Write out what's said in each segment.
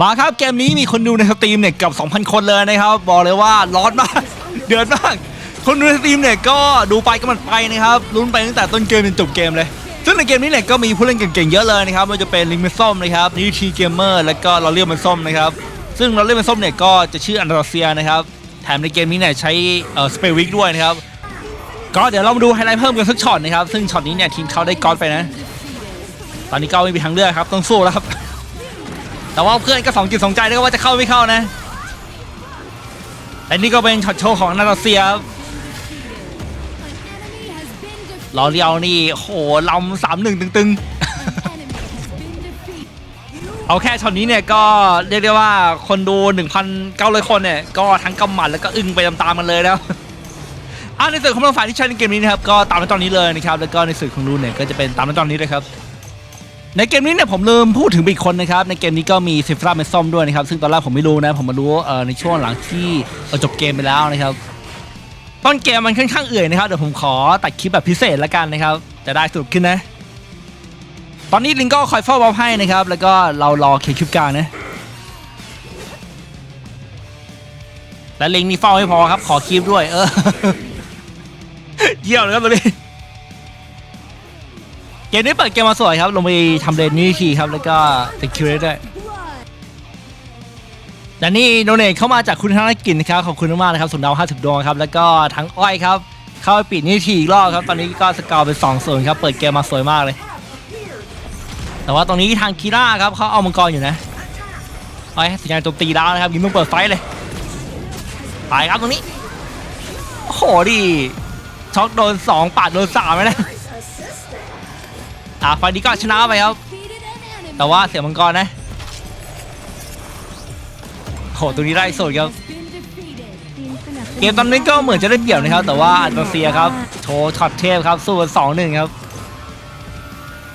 มาครับเกมนี้มีคนดูในสตรีมเนี่ยเกือบ2,000 คนเลยนะครับ บอกเลยว่าร้อนมาก เดือดมาก คนดูในสตรีมเนี่ยก็ดูไปก็มันไปนะครับลุ้นไปตั้งแต่ต้นเกมจนจบเกมเลยซึ่งในเกมนี้เนี่ยก็มีผู้เล่นเก่งๆเยอะเลยนะครับไมันจะเป็นลิงมันส้มนะครับนิทีเกมเมอร์แล้วก็เราเรียกมันส้มนะครับซึ่งเราเรียกมันส้มเนี่ยก็จะชื่ออันดาเซียนะครับแถมในเกมนี้เนี่ยใช้เอ่อสเปรวิกด้วยนะครับก็เดี๋ยวเรามาดูไฮไลท์เพิ่มกันสักช็อตนะครับซึ่งช็อตนี้เนี่ยทีมเขาได้ก๊อตไปนะ ตอนนี้ก็ไม่มีทางเลือกครับต้องสู้แล้วครับ แต่ว่าเพื่อนก็สองจิตสองใจด้วยว่าจะเข้าไม่เข้านะแต่นี่ก็เป็นช็อตโชว์ของนาตาเซียครับลอเรียวนี่โหลำสามหนึ่งตึงๆ เอาแค่ช็อตนี้เนี่ยก็เรียกได้ว่าคนดู 1,900 คนเนี่ย ก็ทั้งกำหมัดแล้วก็อึ้งไปตามๆกันเลยนะอ่าในส่วนของฝ่ายที่ใช้ในเกมนี้นะครับ ก็ตามในตอนนี้เลยนะครับ แล้วก็ในส่วนของรูนเนี่ยก็จะเป็นตามในตอนนี้เลยครับ ในเกมนี้เนี่ยผมลืมพูดถึงอีกคนนะครับ ในเกมนี้ก็มีเซฟราเมซอมด้วยนะครับ ซึ่งตอนแรกผมไม่รู้นะ ผมมารู้ในช่วงหลังที่จบเกมไปแล้วนะครับ ต้นเกมมันค่อนข้างเอื่อยนะครับ เดี๋ยวผมขอตัดคลิปแบบพิเศษละกันนะครับ จะได้สนุกขึ้นนะ ตอนนี้ลิงก็คอยเฝ้าบอลให้นะครับ แล้วก็เรารอเคียร์คลิปกลางนะ และลิงนี่เฝ้าไม่พอครับ ขอคลิปด้วย เออ เยี่ยมเลยครับตัวนี้ มนี้เปิดเกมมาสวยครับ ลงไปทำเลนนี่ทีครับ แล้วก็ติดคิวได้ด้วยและนี่โดเนทเข้ามาจากคุณธนกิจนะครับ ขอบคุณมากนะครับสุนดาว50 ดวงครับ แล้วก็ทั้งอ้อยครับ เข้าไปปิดนี่ทีอีกรอบครับ ตอนนี้ก็สกอร์เป็น2 0ครับ เปิดเกมมาสวยมากเลย แต่ว่าตรงนี้ทางคีร่าครับเขาเอามังกรอยู่นะอ้อยสัญญาณโจมตีแล้วนะครับยิงต้องเปิดไฟเลยไปครับตรงนี้โอ้โหดิช็อกโดน 2 ปาดโดน3เลยนะ อ่าไฟล์นี้ก็ชนะไปครับ แต่ว่าเสียมังกรนะโหตรงนี้ได้สดครับ เกมตอนนี้ก็เหมือนจะได้เปรียบนะครับ แต่ว่าอันโตเซียครับโชว์ช็อตเทพครับสู้กันสองหนึ่งครับ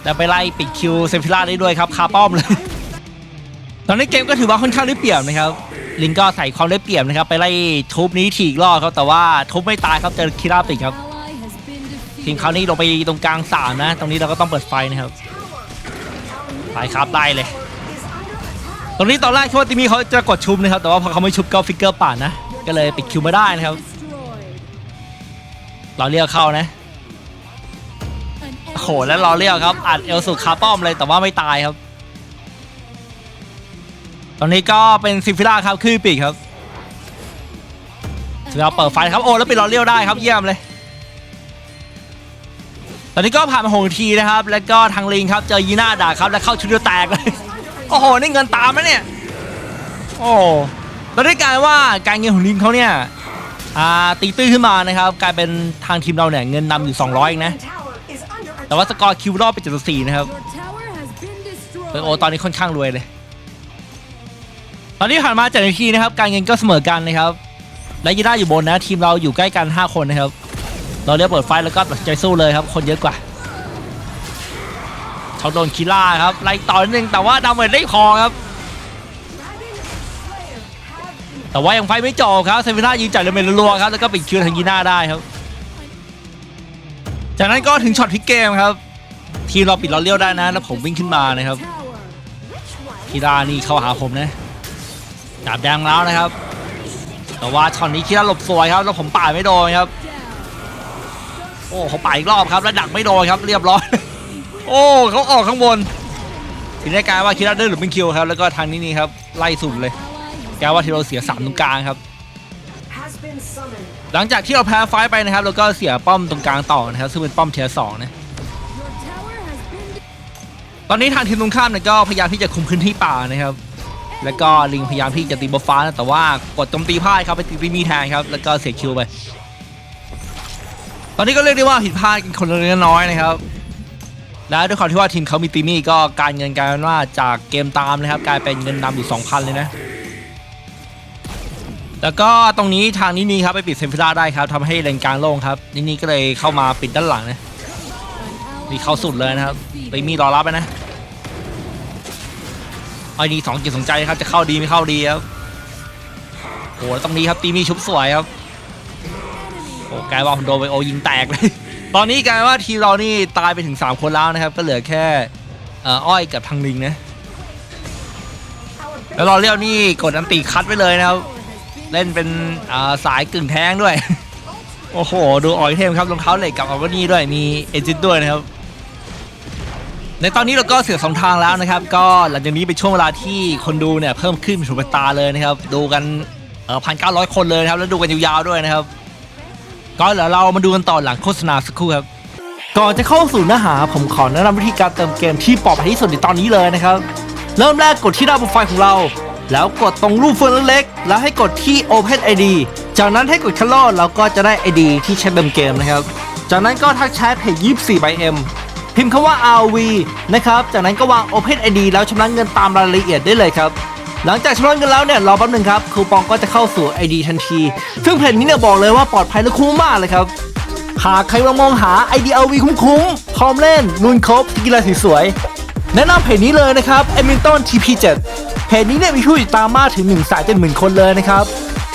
แล้วไปไล่ปิดคิวเซฟิล่าได้ด้วยครับคาป้อมเลย ตอนนี้เกมก็ถือว่าค่อนข้างได้เปรียบนะครับ ลิงก็ใส่ความได้เปรียบนะครับ ไปไล่ทุบนี้ถีอีกรอบครับแต่ว่าทุบไม่ตายครับเจอคิราปิดครับ ทีมเขานี่ลงไปตรงกลางสามนะ ตรงนี้เราก็ต้องเปิดไฟนะครับไปครับไล่เลย ตรงนี้ตอนแรกคิดว่าติมีเขาจะกดชุบนะครับ แต่ว่าพอเขาไม่ชุบก็ฟิกเกอร์ป่านนะ ก็เลยปิดคิวไม่ได้นะครับ เราเรียกเข้านะโอ้โหแล้วเราเรียกครับอัดเอลสุดคาป้อมเลยแต่ว่าไม่ตายครับ ตอนนี้ก็เป็นซิฟิล่าครับคือปีกครับซิฟิล่าเปิดไฟครับโอ้แล้วปิดเราเรียวได้ครับเยี่ยมเลย ตอนนี้ก็ผ่านมาหกทีนะครับ แล้วก็ทางลิงครับเจอยีน่าด่าครับ แล้วเข้าชุดเดียวแตกเลย โอ้โห นี่เงินตามไหมเนี่ย โอ้ตอนนี้กลายว่าการเงินของลิงเขาเนี่ยอ่าตีตื้อขึ้นมานะครับ กลายเป็นทางทีมเราเนี่ยเงินนำอยู่ 200เองนะ แต่ว่าสกอร์คิวรอบเป็น74นะครับเออโอตอนนี้ค่อนข้างรวยเลย ตอนนี้ผ่านมา7นาทีนะครับ การเงินก็เสมอกันนะครับ และยีน่าอยู่บนนะ ทีมเราอยู่ใกล้กัน 5 คนนะครับ เราเรียกเปิดไฟแล้วก็ตัดใจสู้เลยครับ คนเยอะกว่าเขาโดนคิล่าครับไล่ต่อนิดนึงแต่ว่าดาเมจได้พอครับ แต่ว่ายังไฟไม่จบครับเซฟิน่ายิงจากดาเมจรัวครับแล้วก็ปิดคิวทางยีน่าได้ครับ จากนั้นก็ถึงช็อตพลิกเกมครับ ทีเราปิดเราเลี้ยวได้นะ แล้วผมวิ่งขึ้นมานะครับคิล่านี่เข้าหาผมนะดาบแดงแล้วนะครับ แต่ว่าช็อตนี้คิล่าหลบสวยครับ แล้วผมป่าไม่โดนครับ โอ้เขาไปอีกรอบครับแล้วดักไม่โดนครับเรียบร้อย โอ้เขาออกข้างบนทีนี้กลายว่าคิล่าได้หรือเป็นคิวครับแล้วก็ทางนี้นี่ครับไล่สุดเลยกลายว่าทีเราเสียสามตรงกลางครับ หลังจากที่เราแพ้ไฟไปนะครับเราก็เสียป้อมตรงกลางต่อนะครับซึ่งเป็นป้อมเทียร์สองนะตอนนี้ทางทีมตรงข้ามเนี่ยก็พยายามที่จะคุมพื้นที่ป่านะครับแล้วก็ลิงพยายามที่จะตีบอฟ้านะแต่ว่ากดโจมตีพลาดครับไปตีตีมีแทนครับแล้วก็เสียคิวไป อนนี้ก็เรียกได้ว่าผิดพลาดกันคนละเล็กน้อยนะครับ แล้วด้วยความที่ว่าทีมเขามีตีมี่ก็การเงินกลายเป็นว่าจากเกมตามนะครับ กลายเป็นเงินนำอยู่ 2,000 เลยนะ แล้วก็ตรงนี้ทางนี้นี่ครับไปปิดเซมฟิล่าได้ครับทำให้เลนกลางโล่งครับนี่นี่ก็เลยเข้ามาปิดด้านหลังนะนี่เข้าสุดเลยนะครับไปมีรอรับไปนะไอ้นี่สองจิตสองใจครับจะเข้าดีไม่เข้าดีครับโอ้แล้วตรงนี้ครับตีมีชุบสวยครับ กลายว่าผมโดนไปโอยิงแตกเลย ตอนนี้กลายว่าทีเรานี่ตายไปถึง 3 คนแล้วนะครับ ก็เหลือแค่อ้อยกับทางลิงนะ แล้วรอเรียวนี่กดอันติคัดไว้เลยนะครับ เล่นเป็นสายกึ่งแท้งด้วย โอ้โห ดูออยเทมครับรองเท้าเหล็กกับออกนี่ด้วยมีเอจิตด้วยนะครับในตอนนี้เราก็เสือกสองทางแล้วนะครับ ก็หลังจากนี้เป็นช่วงเวลาที่คนดูเนี่ยเพิ่มขึ้นเป็นสุดตาเลยนะครับ ดูกันเออพันเก้าร้อยคนเลยนะครับ แล้วดูกันยาวๆด้วยนะครับ ก็เดี๋ยวเรามาดูกันต่อหลังโฆษณาสักครู่ครับ ก่อนจะเข้าสู่เนื้อหา ผมขอแนะนำวิธีการเติมเกมที่ปลอดภัยที่สุดในตอนนี้เลยนะครับ เริ่มแรกกดที่หน้าโปรไฟล์ของเรา แล้วกดตรงรูปเฟืองเล็กๆแล้วให้กดที่ Open ID จากนั้นให้กดคัลโลเราก็จะได้ ID ที่ใช้เติมเกมนะครับ จากนั้นก็ทักแชทเพจ24 by M พิมพ์คำว่า RV นะครับ จากนั้นก็วาง Open ID แล้วชำระเงินตามรายละเอียดได้เลยครับ หลังจากชำระเงินแล้วเนี่ยรอแป๊บหนึงครับคูปองก็จะเข้าสู่ ID ทันที ซึ่งเพจนี้เนี่ยบอกเลยว่าปลอดภัยและคุ้มมากเลยครับหากใครกำลังมองหา IDLV คุ้มๆพร้อมเล่นลุนครบกีฬาสวยๆแนะนำเพจนี้เลยนะครับ e m i l t o n TP7 เพจนี้เนี่ยมีผู้ติดตามมากถึง1นึ่งแสนเจ็ดหมื่นคนเลยนะครับ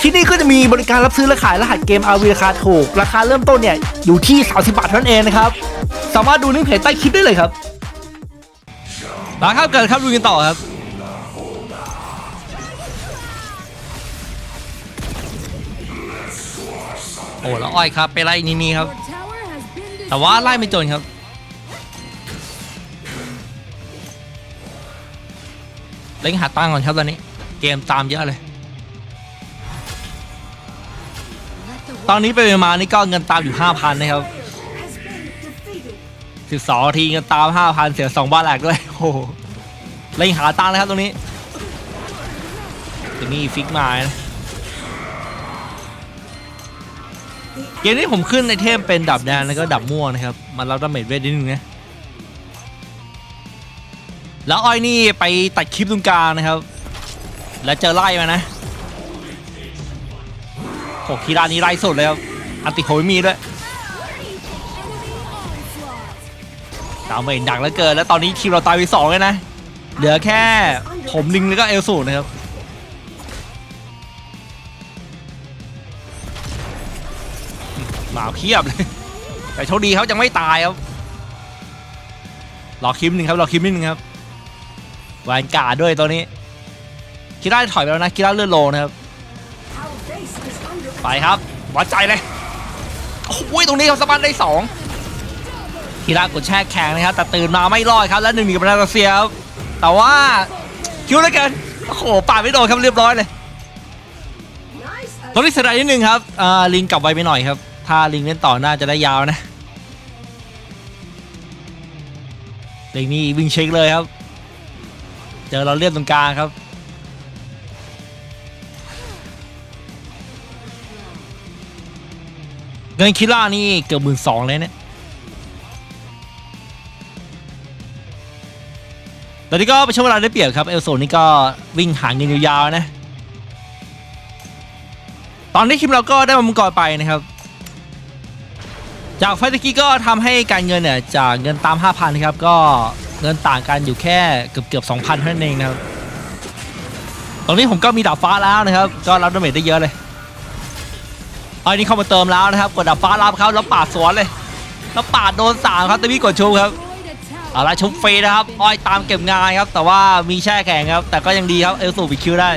ที่นี่ก็จะมีบริการรับซื้อและขายรหัสเกม RV ราคาถูก ราคาเริ่มต้นเนี่ย อยู่ที่ 30 บาทเท่านั้นเองนะครับ สามารถดูลิงก์เพจใต้คลิปได้เลยครับมาครับเกิดครับดูกันต่อครับ โอ้แล้วอ้อยครับไปไล่นี่นี่ครับ แต่ว่าไล่ไม่จนครับ เล่งหาตังก่อนครับตอนนี้ เกมตามเยอะเลย ตอนนี้ไปมานี่ก็เงินตามอยู่ 5,000 นะครับ12ทีเงินตาม5,000เสีย2บ้านแหลกด้วยโอ้โหเล่งหาตังค์เลยครับตรงนี้ตรงนี้ฟิกมานะ เกมนี้ผมขึ้นในเทมเป็นดับแดงแล้วก็ดับม่วงนะครับมันรับดาเมจเวทนิดนึงนะ แล้วอ้อยนี่ไปตัดคลิปตรงกลางนะครับ แล้วเจอไล่มานะโอ้คีรานี้ไล่สุดเลยครับอันติโหยมีด้วยดาวเมจดักแล้วเกินแล้วตอนนี้ทีมเราตายไปสองเลยนะ เหลือแค่ผมลิงแล้วก็เอลสูนะครับ มาเพียบเลย แต่โชคดีเขายังไม่ตายครับรอคิมหนึ่งครับรอคิมนิดนึงครับแวนการ์ดด้วยตัวนี้คิร่าถอยไปแล้วนะคิร่าเลื่อนโลนะครับไปครับวัดใจเลยโอ้ยตรงนี้เขาสะบันได้สองคิร่ากดแช่แข็งนะครับ แต่ตื่นมาไม่รอดครับ แล้วหนึ่งหนึ่งกับนาตาเซียครับแต่ว่าคิวแล้วกันโอ้โหป่าดไม่โดนครับเรียบร้อยเลยตรงนี้เสียดายนิดนึงครับอ่าลิงกลับไวไปหน่อยครับ ถ้าลิงเล่นต่อน่าจะได้ยาวนะลิงนี่วิ่งเช็คเลยครับ เจอเราเลียบตรงกลางครับ เงินคิล่านี่เกือบหมื่นสองเลยเนี่ยตอนนี้ก็เป็นช่วงเวลาได้เปรียบครับ เอลโซนี่ก็วิ่งหาเงินยาวๆนะ ตอนนี้ทีมเราก็ได้มามังกรไปนะครับ จากไฟตะกี้ก็ทำให้การเงินเนี่ยจากเงินตาม 5,000นะครับก็เงินต่างกันอยู่แค่เกือบเกือบ2,000เท่านั้นเองนะครับตรงนี้ผมก็มีดาบฟ้าแล้วนะครับ ก็รับดาเมจได้เยอะเลยอันนี้เข้ามาเติมแล้วนะครับกดดาบฟ้ารับครับแล้วปาดสวนเลยแล้วปาดโดนสามครับแต่พี่กดชูครับเอาละชุบฟรีนะครับอ้อยตามเก็บงานครับ แต่ว่ามีแช่แข็งครับ แต่ก็ยังดีครับเอลสูบิคิวได้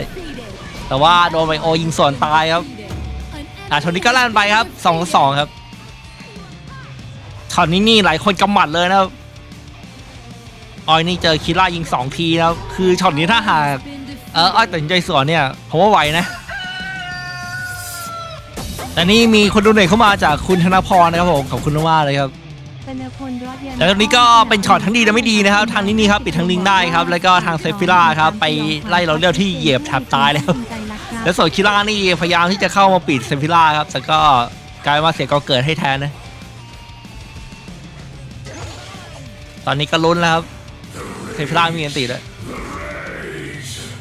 แต่ว่าโดนไบโอยิงสวนตายครับอะช็อตนี้ก็ลั่นไปครับสองสองครับ ช็อตนี้นี่หลายคนกำหมัดเลยนะครับออยนี่เจอคิร่ายิงสองทีนะครับคือช็อตนี้ถ้าหากเอออ้อยตัดใจสวนเนี่ยผมว่าไหวนะ แต่นี่มีคนดูเน็ตเข้ามาจากคุณธนพรนะครับผมขอบคุณมากๆเลยครับแล้วตรงนี้ก็เป็นช็อตทั้งดีและไม่ดีนะครับ ทางนี้นี่ครับปิดทางลิงได้ครับ แล้วก็ทางเซฟิล่าครับไปไล่เราเรียวที่เหยียบแทบตายแล้ว แล้วส่วนคิร่านี่พยายามที่จะเข้ามาปิดเซฟิล่าครับแต่ก็กลายมาเสียกอเกิดให้แทนนะ ตอนนี้ก็ลุ้นแล้วครับเซฟิล่ามีอันติด้วย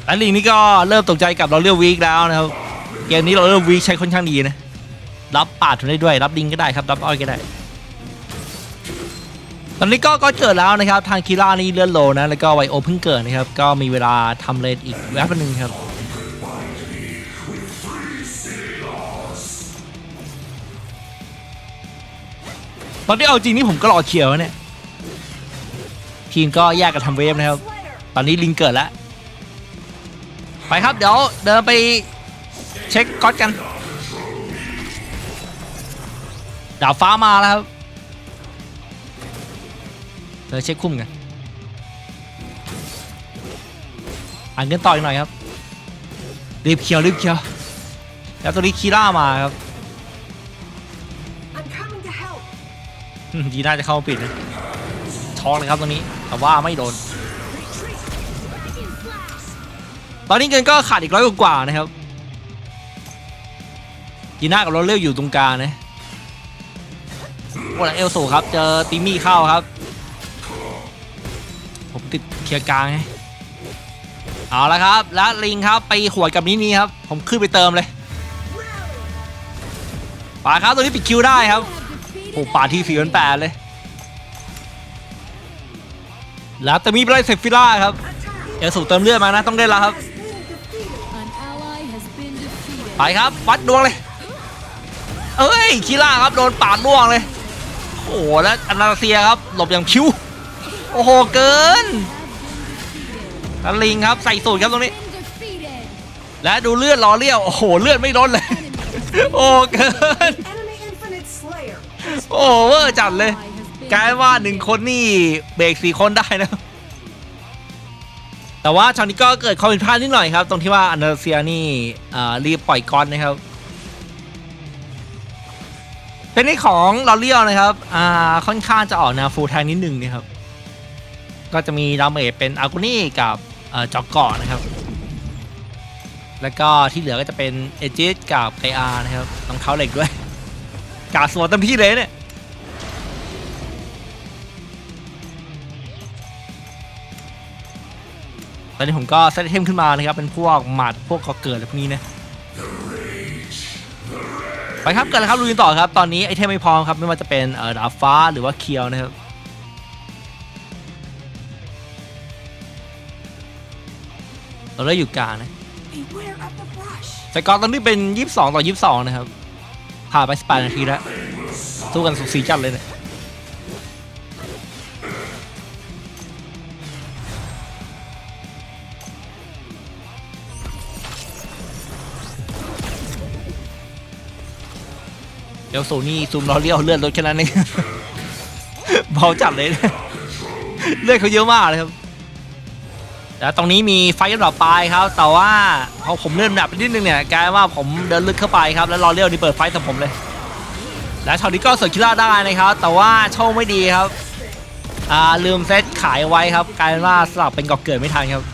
แล้วลิงนี่ก็เริ่มตกใจกับเราเรียววีคแล้วนะครับ เกมนี้เราเริ่มวีคใช้ค่อนข้างดีนะ รับปาดทุนได้ด้วย รับลิงก็ได้ครับ รับอ้อยก็ได้ ตอนนี้ก็ก็เกิดแล้วนะครับ ทางคิร่านี่เลื่อนโลนะ แล้วก็ไวโอเพิ่งเกิดนะครับ ก็มีเวลาทำเลนอีกแวบหนึ่งครับตอนที่เอาจริงนี่ผมก็รอเขียวเนี่ย ทีมก็แยกกันทำเวฟนะครับ ตอนนี้ลิงเกิดแล้ว ไปครับเดี๋ยวเดินไปเช็คก๊อตกัน ดาวฟ้ามาแล้วครับเดี๋ยวเช็คคุ้มกันอ่านกันต่ออีกหน่อยครับ รีบเคียวรีบเคียวแล้วตัวนี้คีร่ามาครับ I'm coming to help. อืมยีน่าจะเข้ามาปิดนะช็อกเลยครับตรงนี้ แต่ว่าไม่โดน ตอนนี้เงินก็ขาดอีกร้อยกว่านะครับยีน่ากับโรเลลอยู่ตรงกลางนะโอ้หลังเอลสูครับ เจอติมี่เข้าครับ ผมติดเคลียร์กลางไงเอาละครับแล้วลิงครับไปหวดกับนี้นี่ครับ ผมขึ้นไปเติมเลยไปครับตัวนี้ปิดคิวได้ครับโอ้ป่าที่สี่พันแปดเลย แล้วแต่มีไบรเซฟิล่าครับเอสูเติมเลือดมานะต้องได้ล้วครับ ไปครับวัดดวงเลย เอ้ยคีล่าครับโดนปาดล่วงเลย โอ้โหแล้วอนาเซียครับหลบอย่างคิ้วโอ้โหเกินแล้วลิงครับใส่สูตรครับตรงนี้ และดูเลือดรอเลี้ยวโอ้โหเลือดไม่ลดเลย โอ้เกิน โอ้เวอร์จัดเลย กลายว่าหนึ่งคนนี่เบรกสี่คนได้นะ แต่ว่าช็อตนี้ก็เกิดความผิดพลาดนิดหน่อยครับ ตรงที่ว่าอันเดอร์เซียนี่รีบปล่อยก้อนนะครับเป็นในของลอเลียวนะครับอ่าค่อนข้างจะออกแนวฟูลแทงนิดหนึ่งนะครับ ก็จะมีดาเมจเป็นอากูนี่กับอจ็อกเกาะนะครับ แล้วก็ที่เหลือก็จะเป็นเอจิสกับไกอาร์นะครับต้องเท้าเหล็กด้วยกาสวนเต็มที่เลยเนี่ย อนนี้ผมก็เซตเทมขึ้นมานะครับ เป็นพวกหมัดพวกก่อเกิดอะไรพวกนี้นะไปครับเกิดแล้วครับลุยกันต่อครับ ตอนนี้ไอเทมไม่พร้อมครับ ไม่ว่าจะเป็นเอ่อดาบฟ้าหรือว่าเคียวนะครับเราได้อยู่กลางนะแต่ก่อนตอนนี้เป็น 22 ต่อ 22 นะครับผ่านไป18นาทีแล้วสู้กันสุดสีจัดเลยเนี่ย เดี๋ยวสูนี่ซูมล้อเลี้ยวเลือดลดแค่นั้นเองเบาจัดเลย เลือดเขาเยอะมากเลยครับแล้วตรงนี้มีไฟกันต่อไปครับ แต่ว่าพอผมเลื่อนแบบไปนิดนึงเนี่ยกลายว่าผมเดินลึกเข้าไปครับ แล้วรอเลี้ยวนี่เปิดไฟใส่ผมเลย และช็อตนี้ก็เสิร์ฟคิล่าได้นะครับ แต่ว่าโชคไม่ดีครับอ่าลืมเซตขายไว้ครับกลายว่าสลับเป็นก่อเกิดไม่ทันครับ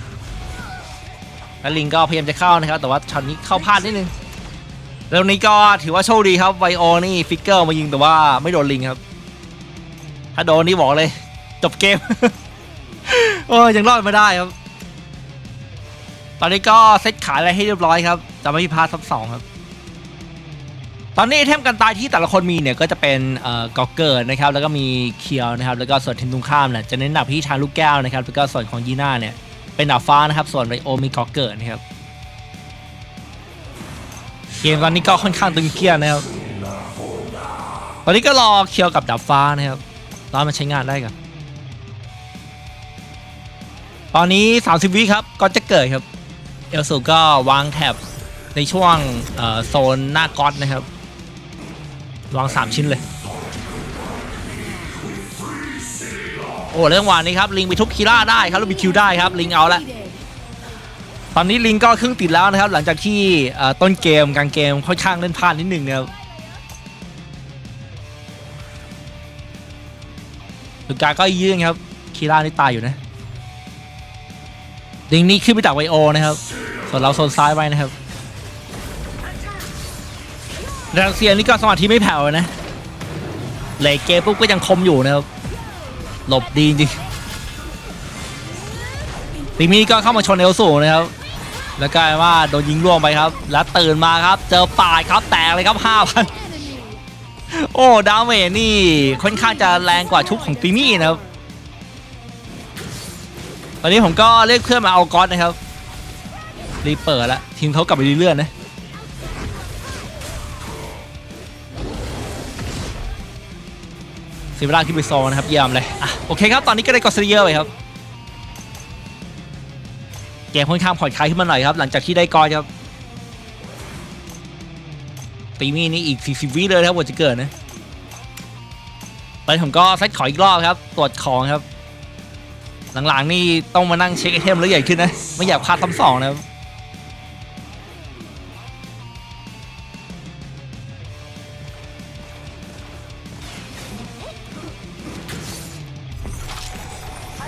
แล้วลิงก็พยายามจะเข้านะครับ แต่ว่าช็อตนี้เข้าพลาดนิดนึง แล้วนี้ก็ถือว่าโชคดีครับไวโอนี่ฟิกเกอร์มายิงแต่ว่าไม่โดนลิงครับ ถ้าโดนนี่บอกเลย จบเกม โอ้ยยังรอดไม่ได้ครับ ตอนนี้ก็เซ็ตขายอะไรให้เรียบร้อยครับจะไม่มีพลาดซับสองครับ ตอนนี้ไอเทมกันตายที่แต่ละคนมีเนี่ยก็จะเป็นเอ่อกอเกิร์นะครับ แล้วก็มีเคียวนะครับ แล้วก็ส่วนทีมตรงข้ามเนี่ยจะเน้นหนักที่ทางลูกแก้วนะครับ แล้วก็ส่วนของยีน่าเนี่ยเป็นดาบฟ้านะครับ ส่วนไรโอมีกอเกิร์นะครับ มตอนนี้ก็ค่อนข้างตึงเครียดนะครับ ตอนนี้ก็รอเคียวกับดาบฟ้านะครับรอมันใช้งานได้กันตอนนี้ 30 วิครับก็จะเกิดครับ เอลสูก็วางแท็บในช่วงโซนหน้าก๊อตนะครับ วาง 3 ชิ้นเลย โอ้เรื่องวานนี้ครับ ลิงไปทุบคีร่าได้ครับแล้วบีคิวได้ครับ ลิงเอาละ ตอนนี้ลิงก็ครึ่งติดแล้วนะครับ หลังจากที่ต้นเกมกลางเกมค่อนข้างเล่นพลาดนิดหนึ่งนะครับสุดกาก็ยืนครับ คีร่านี่ตายอยู่นะลิงนี่ขึ้นไปจากไวโอนะครับ ส่วนเราโซนซ้ายไว้นะครับรังเซียนี่ก็สมาธิไม่แผ่วนะเลยเกมปุ๊บก็ยังคมอยู่นะครับ หลบดีจริงๆติมี่ก็เข้ามาชนเอลสูนะครับ แล้วกลายว่าโดนยิงร่วงไปครับ แล้วตื่นมาครับเจอป่าดครับแตกเลยครับ5,000โอ้ดาเมจนี่ค่อนข้างจะแรงกว่าชุบของติมี่นะครับตอนนี้ผมก็เรียกเพื่อนมาเอาก๊อตนะครับรีเปิดล้วทีมเขากลับไปเรื่อยๆนะเสียเวลาที่ไปโซนนะครับเยี่ยมเลยอะโอเคครับตอนนี้ก็ได้กอสเยอร์ไปครับ กมค่อนข้างผ่อนคลายขึ้นมาหน่อยครับ หลังจากที่ได้กอยครับตีมีนี่อีก 40 วิเลยครับกว่าจะเกิดนะตอนนี้ผมก็เซตขออีกรอบครับ ตรวจของครับ หลังๆนี่ต้องมานั่งเช็คไอเทมแล้วใหญ่ขึ้นนะ ไม่อยากพลาดซ้ำสองนะครับ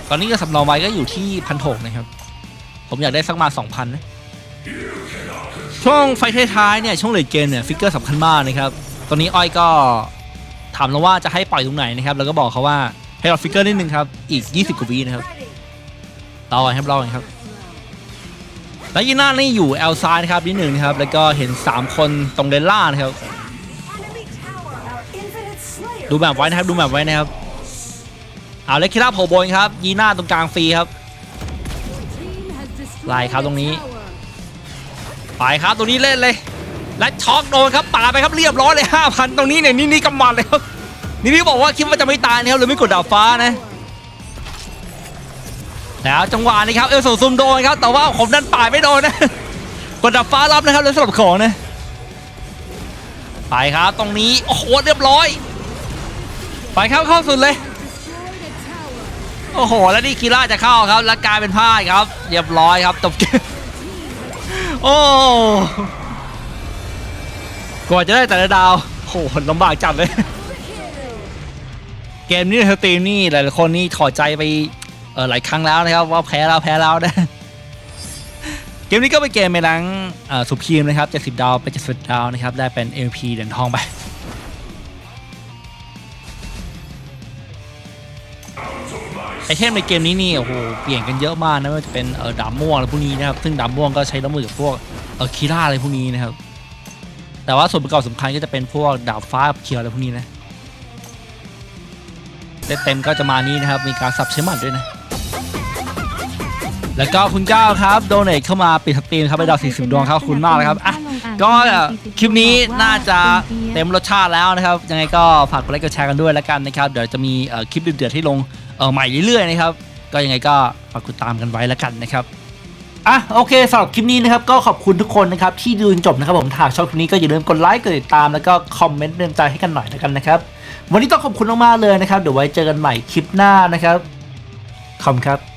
ตอนนี้ก็สำรองไว้ก็อยู่ที่พันหกนะครับ ผมอยากได้สักมาสองพันนะช่วงไฟท้ายๆเนี่ยช่วงเลดเกมเนี่ยฟิกเกอร์สำคัญมากนะครับตอนนี้อ้อยก็ถามเราว่าจะให้ปล่อยตรงไหนนะครับแล้วก็บอกเขาว่าให้เราฟิกเกอร์นิดนึงครับอีก 20กว่าวินะครับ Ready. รอก่อครับรอก่อนครับแล้วยีน่านี่อยู่แอลซ้ายนะครับนิดหนึ่งนะครับแล้วก็เห็น 3 คนตรงเลนล่านะครับดูแบบไว้นะครับดูแบบไว้นะครับเอาเลคิล่าโผล่บนครับยีน่าตรงกลางฟรีครับ ไล่ครับตรงนี้ ไปครับตรงนี้เล่นเลย และช็อกโดนครับป่าไปครับเรียบร้อยเลย5,000ตรงนี้เนี่ยนี่นี่กำมัดเลยครับนี่นี่บอกว่าคิดว่าจะไม่ตายนะครับหรือไม่กดดาบฟ้านะแล้วจังหวะนี้ครับเอลสูซุมโดนครับแต่ว่าผมดันป่าไม่โดนนะกดดาบฟ้ารับนะครับแล้วสลับของนะไปครับตรงนี้โอ้โหเรียบร้อย ไปครับเข้าสุดเลย โอ้โห แล้วนี่คีร่าจะเข้าครับ แล้วกลายเป็นพ่ายครับ เรียบร้อยครับจบเกมโอ้กว่าจะได้แต่ละดาวโอ้โหลำบากจัดเลย เกมนี้ในสตรีมนี่หลายคนนี่ถอดใจไปเออหลายครั้งแล้วนะครับว่าแพ้แล้วแพ้แล้วนะเกมนี้ก็เป็นเกมในรังสุพีมนะครับ 70 ดาวไป70 ดาวนะครับ ได้เป็น MVP เหรียญทองไป ไอเทมในเกมนี้นี่โอ้โหเปลี่ยนกันเยอะมากนะไม่ว่าจะเป็นเออดาบม่วงอะไรพวกนี้นะครับซึ่งดาบม่วงก็ใช้น้ำมือกับพวกเออคีร่าอะไรพวกนี้นะครับ แต่ว่าส่วนประกอบสำคัญก็จะเป็นพวกดาบฟ้ากับเคียวอะไรพวกนี้นะเต็มก็จะมานี้นะครับมีการสับใช้หมัดด้วยนะแล้วก็คุณเจ้าครับโดเนทเข้ามาปิดสตรีมครับไปดาว40ดวงครับคุณมากเลยครับอะก็คลิปนี้น่าจะเต็มรสชาติแล้วนะครับ ยังไงก็ฝากกดไลค์กดแชร์กันด้วยแล้วกันนะครับ เดี๋ยวจะมีคลิปเดือดๆที่ลง เออใหม่เรื่อยๆนะครับ ก็ยังไงก็ฝากกดตามกันไว้แล้วกันนะครับอะโอเคสำหรับคลิปนี้นะครับก็ขอบคุณทุกคนนะครับที่ดูจนจบนะครับผมถ้าชอบคลิปนี้ก็อย่าลืมกดไลค์กดติดตามแล้วก็คอมเมนต์เป็นใจให้กันหน่อยแล้วกันนะครับ วันนี้ต้องขอบคุณมากๆเลยนะครับ เดี๋ยวไว้เจอกันใหม่คลิปหน้านะครับขอบคุณครับ